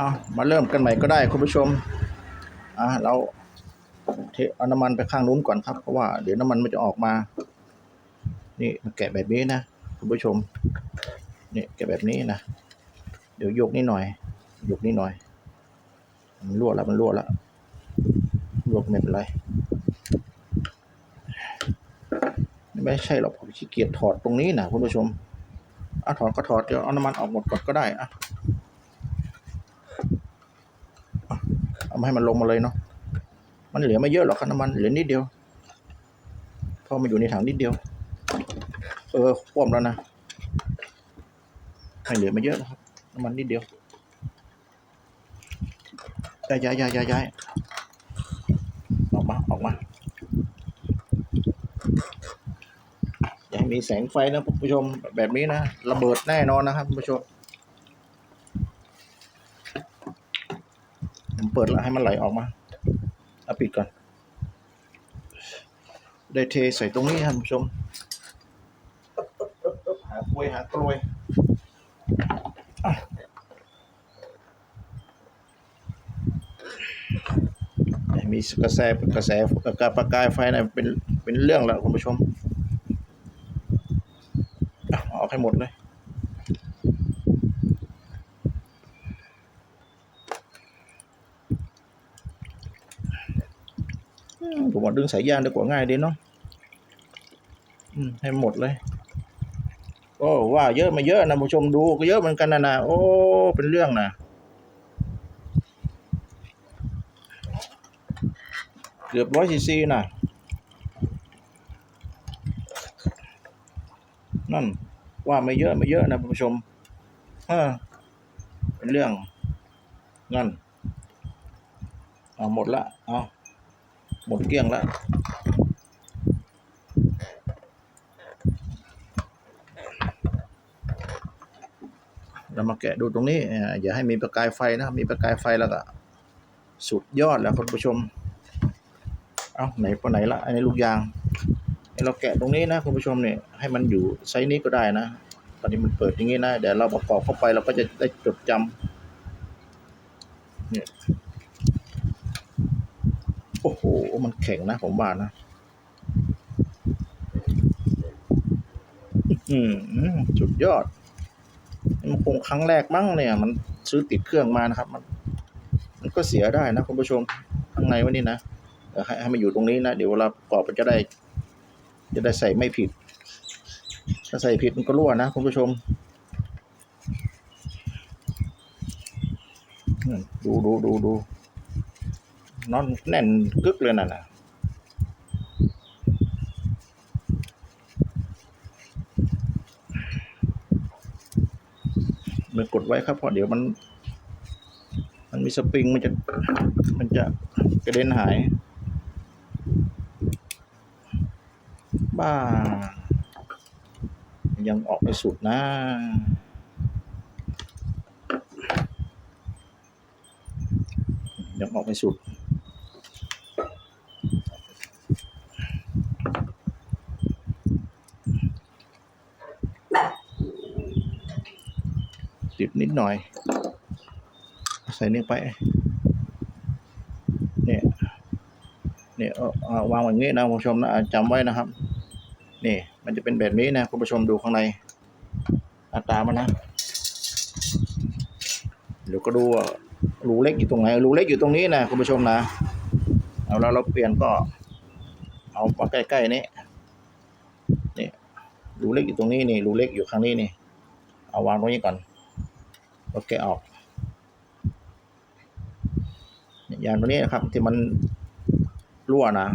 เอามาเริ่มกันใหม่ก็ได้คุณผู้ชมอ่าเราเทเอาน้ำมันไปข้างนู้นก่อนครับเพราะว่าเดี๋ยวน้ำมันมันจะออกมา นี่มาแกะแบบนี้นะคุณผู้ชมนี่แกะแบบนี้นะเดี๋ยวยกนิดหน่อยยกนิดหน่อย มันรั่วแล้วมันรั่วแล้วรั่วไม่เป็นไรไม่ใช่หรอกผมขี้เกียจถอดตรงนี้นะคุณผู้ชมอะถอดก็ถอดเดี๋ยวเอาน้ำมันออกหมดก่อนก็ได้อะอะเอามาให้มันลงมาเลยเนาะมันเหลือไม่เยอะหรอกครับน้ำมันเหลือนิดเดียวเพราะมันอยู่ในถังนิดเดียว เออคว่ำแล้วนะไม่เหลือไม่เยอะหรอกครับน้ำมันนิดเดียวย้ายย้ายย้ายย้ายย้ายออกมาออกมาอย่าให้มีแสงไฟนะคุณผู้ชมแบบนี้นะระเบิดแน่นอนนะครับคุณผู้ชม ผมเปิดแล้วให้มันไหลออกมาเอาปิดก่อน ได้เทใส่ตรงนี้ครับคุณผู้ชม หากลวยหากลวยมีกระแสกระแสกระประกายไฟนะเป็นเป็นเรื่องแล้วคุณผู้ชมออาให้หมดเลย ผมว่าดึงสายยางดีกว่าง่ายดีเนาะอืมให้หมดเลยโอ้ว่าเยอะมาเยอะนะผู้ชมดูก็เยอะเหมือนกันนะนะโอ้ เป็นเรื่องนะเกือบร้อยซีซีนะนั่น ว่าไม่เยอะไม่เยอะนะผู้ชมเออเป็นเรื่อง นั่น เอาหมดละ เอา หมดเกลี้ยงและเรามาแกะดูตรงนี้อย่าให้มีประกายไฟนะ มีประกายไฟแล้วก็สุดยอดแล้วคุณผู้ชม เอาไหนปไหนละอันนี้ลูกยาง เราแกะตรงนี้นะคุณผู้ชมเนี่ยให้มันอยู่ไซส์นี้ก็ได้นะ ตอนนี้มันเปิดอย่างนี้นะเดี๋ยวเราประกอบเข้าไปเราก็จะได้จดจำเนี่ย โอ้โห มันแข็งนะ ผมว่านะอืมสุดยอด มันคงครั้งแรกมั้งเนี่ย มันซื้อติดเครื่องมานะครับ มัน มันก็เสียได้นะคุณผู้ชมข้างในวันนี้นะให้ให้มันอยู่ตรงนี้นะ เดี๋ยวเวลาประกอบมันจะได้ จะได้ใส่ไม่ผิด ถ้าใส่ผิดมันก็รั่วนะคุณผู้ชมดูดูดูดู นอนแน่นกึกเลยน่ะนะมันกดไว้ครับเพราะเดี๋ยวมัน มันมีสปริงมันจะมันจะกระเด็นหาย บ้า ยังออกไม่สุดนะยังออกไม่สุด ติดนิดหน่อย ใส่นี่ไป เนี่ยเนี่ยาวางอย่างนี้นะคุณผู้ชมนะจำไว้นะครับ นี่ มันจะเป็นแบบนี้นะคุณผู้ชมดูข้างในหน้าตามันนะเดี๋ยวก็ดูว่ารูเล็กอยู่ตรงไหนรูเล็กอยู่ตรงนี้นะคุณผู้ชมนะเอาแล้วเราเปลี่ยนก็ เอามาใกล้ๆนี้นี่รูเล็กอยู่ตรงนี้นี่รูเล็กอยู่ข้างนี้นี่ เอาวางตรงนี้ก่อน แล้วแกะออกยางตัวนี้นะครับ ที่มันรั่วนะ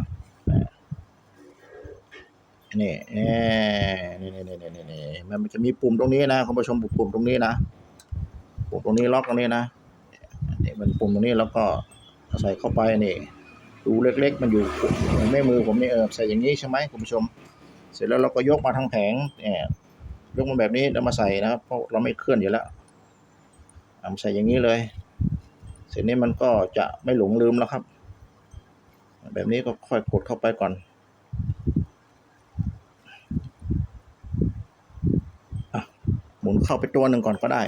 นี่นี่นี่นี่นี่นี่มันจะมีปุ่มตรงนี้นะคุณผู้ชมปุ่มตรงนี้นะปุ่มตรงนี้ล็อกตรงนี้นะนี่มันปุ่มตรงนี้แล้วก็ใส่เข้าไปนี่รูเล็ก ๆ มันอยู่แม่มือผมนี่เออใส่อย่างนี้ใช่ไหมคุณผู้ชม เสร็จแล้วเราก็ยกมาทั้งแผงเนี่ยยกมาแบบนี้แล้วมาใส่นะครับเพราะเราไม่เคลื่อนอยู่แล้ว เอามาใส่อย่างนี้เลยเสร็จนี้มันก็จะไม่หลงลืมแล้วครับ แบบนี้ก็ค่อยกดเข้าไปก่อนอหมุนเข้าไปตัวหนึ่งก่อนก็ได้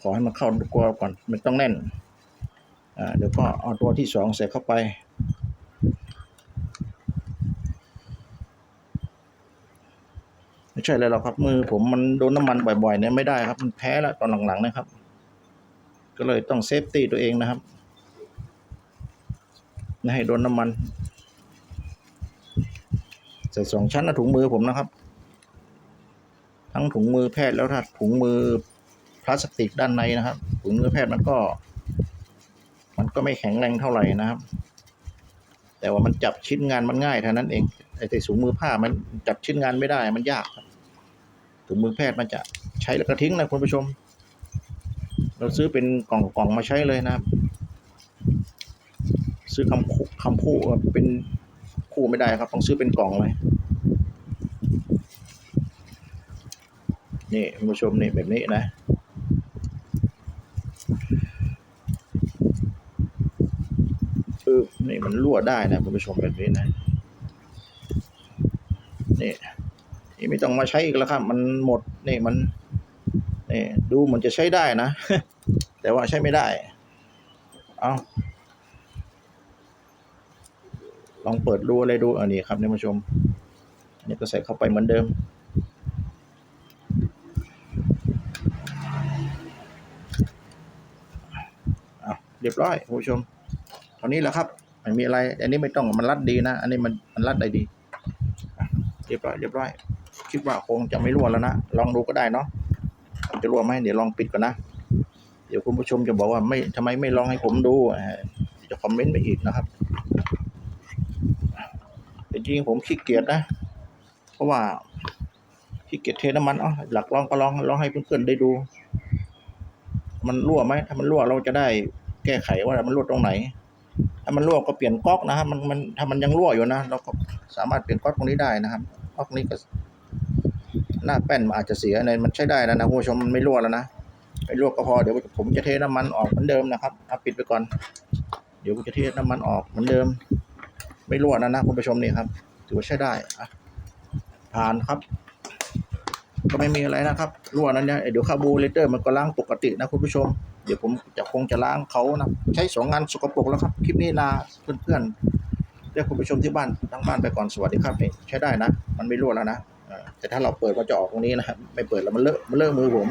ขอให้มันเข้าตัวก่อน มันต้องแน่นอ่าเดี๋ยวก็เอาตัวที่สองใส่เข้าไป ไม่ ใช่เลยหรอกครับมือผมมันโดนน้ำมันบ่อยๆเนี่ยไม่ได้ครับ มันแพ้แล้วตอนหลังๆนะครับ ก็เลยต้องเซฟตี้ตัวเองนะครับไม่ให้โดนน้ำมันใส่สองชั้นนะถุงมือผมนะครับ ทั้งถุงมือแพทย์แล้วถ้าถุงมือพลาสติกด้านในนะครับถุงมือแพทย์มันก็ มันก็ไม่แข็งแรงเท่าไหร่นะครับ แต่ว่ามันจับชิ้นงานมันง่ายเท่านั้นเองไอ้ถุงมือผ้ามันจับชิ้นงานไม่ได้มันยากครับ ถุงมือแพทย์มันจะใช้แล้วก็ทิ้งนะคุณผู้ชม เราซื้อเป็นกล่องกล่องมาใช้เลยนะครับ ซื้อคำคู่คำคู่เป็นคู่ไม่ได้ครับ ต้องซื้อเป็นกล่องเลยนี่คุณผู้ชมนี่แบบนี้นะเออนี่มันรั่วได้นะคุณผู้ชมแบบนี้นะนี่ นี่ไม่ต้องมาใช้อีกแล้วครับ มันหมดนี่มันนี่ดูเหมันจะใช้ได้นะ แต่ว่าใช้ไม่ได้ เอาลองเปิดรูอะไรดูอันนี้ครับท่านผู้ชมอันนี้ก็ใส่เข้าไปเหมือนเดิมเอาเรียบร้อยผู้ชมเท่านี้แหละครับไม่มีอะไร อันนี้ไม่ต้องมันรัดดีนะ อันนี้มันมันรัดได้ดี เรียบร้อยเรียบร้อย คิดว่าคงจะไม่รั่วแล้วนะ ลองดูก็ได้เนาะจะรั่วไหมเดี๋ยวลองปิดก่อนนะ เดี๋ยวคุณผู้ชมจะบอกว่าไม่ทำไมไม่ลองให้ผมดูจะคอมเมนต์ไปอีกนะครับแต่จริงผมขี้เกียจนะ เพราะว่าขี้เกียจเทน้ำมันอ๋อหลักลองก็ลองลองให้เพื่อนๆได้ดู มันรั่วไหมถ้ามันรั่วเราจะได้แก้ไขว่ามันรั่วตรงไหนถ้ามันรั่วก็เปลี่ยนก๊อกนะครับมันมันถ้ามันยังรั่วอยู่นะ เราก็สามารถเปลี่ยนก๊อกตรงนี้ได้นะครับก๊อกนี้ก็ หน้าแป้นมันอาจจะเสียในมันใช้ได้แล้วนะคุณผู้ชมมันไม่รั่วแล้วนะไม่รั่วก็พอเดี๋ยวผมจะเทน้ำมันออกเหมือนเดิมนะครับเอาปิดไปก่อน เดี๋ยวผมจะเทน้ำมันออกเหมือนเดิม ไม่รั่วนะนะคุณผู้ชมนี่ครับ ถือว่าใช้ได้อะผ่านครับ ก็ไม่มีอะไรนะครับ รั่วนั้นเนี่ยเดี๋ยวคาร์บูเรเตอร์มันก็ล้างปกตินะคุณผู้ชมเดี๋ยวผมจะคงจะล้างเขานะใช้สองงานสกปรกแล้วครับ คลิปนี้ลาเพื่อนๆเรียกคุณผู้ชมที่บ้านทั้งบ้านไปก่อนสวัสดีครับนี่ใช้ได้นะ มันไม่รั่วแล้วนะ แต่ถ้าเราเปิดก็จะออกตรงนี้นะครับไม่เปิดแล้วมันเลอะมันเลอะมือผม